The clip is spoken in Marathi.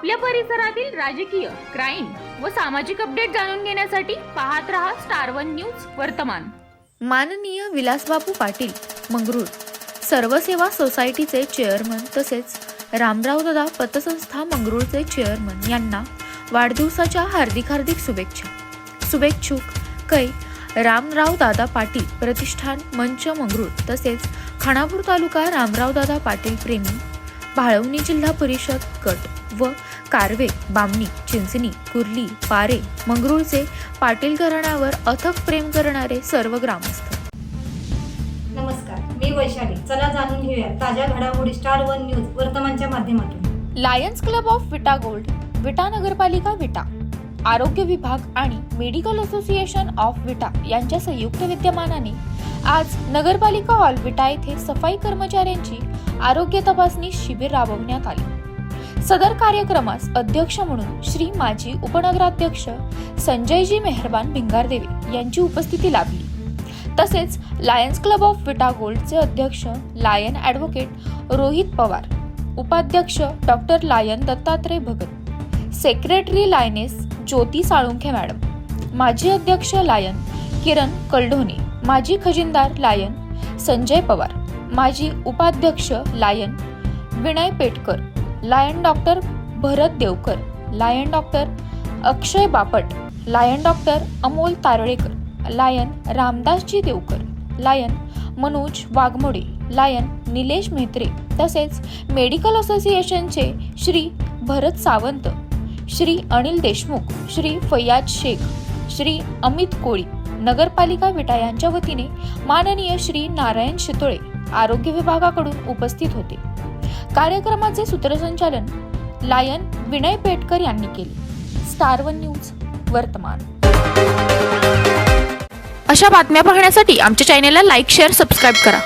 आपल्या परिसरातील राजकीय क्राईम व सामाजिक अपडेट जाणून घेण्यासाठी पाहत रहा स्टार वन न्यूज वर्तमान. माननीय विलासबाबू पाटील मंगरूळ. सर्वसेवा सोसायटीचे चेअरमन तसेच रामरावदादा पतसंस्था मंगरूळचे चेअरमन यांना वाढदिवसाच्या हार्दिक हार्दिक शुभेच्छा. शुभेच्छुक कै रामराव दादा पाटील प्रतिष्ठान मंच मंगरूळ तसेच खानापूर तालुका रामरावदादा पाटील प्रेमी भाळवणी जिल्हा परिषद गट व कारवे बामणी चिंचणी कुर्ली पारे मंगरूळचे पाटील घराण्यावर अथक प्रेम करणारे सर्व ग्रामस्थ. नमस्कार मी वैशाली. चला जाणून घेऊया ताज्या घडामोडी स्टार वन न्यूज वर्तमानच्या माध्यमातून. Lions club of Vita gold Vita नगरपालिका विटा. आरोग्य विभाग आणि मेडिकल असोसिएशन ऑफ विटा यांच्या संयुक्त विद्यमानाने आज नगरपालिका हॉल विटा येथे सफाई कर्मचाऱ्यांची आरोग्य तपासणी शिबिर राबवण्यात आले. सदर कार्यक्रमास अध्यक्ष म्हणून श्री माजी उपनगराध्यक्ष संजयजी मेहरबान भिंगारदेवे यांची उपस्थिती लाभली. तसेच लायन्स क्लब ऑफ विटा गोल्डचे अध्यक्ष लायन ॲडव्होकेट रोहित पवार उपाध्यक्ष doctor lion Dattatray Bhagat secretary lioness Jyoti Salunkhe madam. माजी अध्यक्ष लायन किरण कलढोणे माजी खजिनदार लायन संजय पवार माजी उपाध्यक्ष lion Vinay Petkar lion doctor Bharat Deokar lion doctor Akshay Bapat lion doctor Amol Taralekar lion Ramdasji Deokar lion Manoj Waghmode lion Nilesh Mhetre तसेच मेडिकल असोसिएशनचे श्री भरत सावंत श्री अनिल देशमुख श्री फैयाज शेख श्री अमित कोळी नगरपालिका विटा यांच्या वतीने माननीय श्री नारायण शितोळे आरोग्य विभागाकडून उपस्थित होते. कार्यक्रमाचे सूत्रसंचालन लायन विनय पेटकर यांनी केले. स्टार वन न्यूज वर्तमान. अशा बातम्या पाहण्यासाठी आमच्या चॅनेलला लाईक शेअर सबस्क्राईब करा.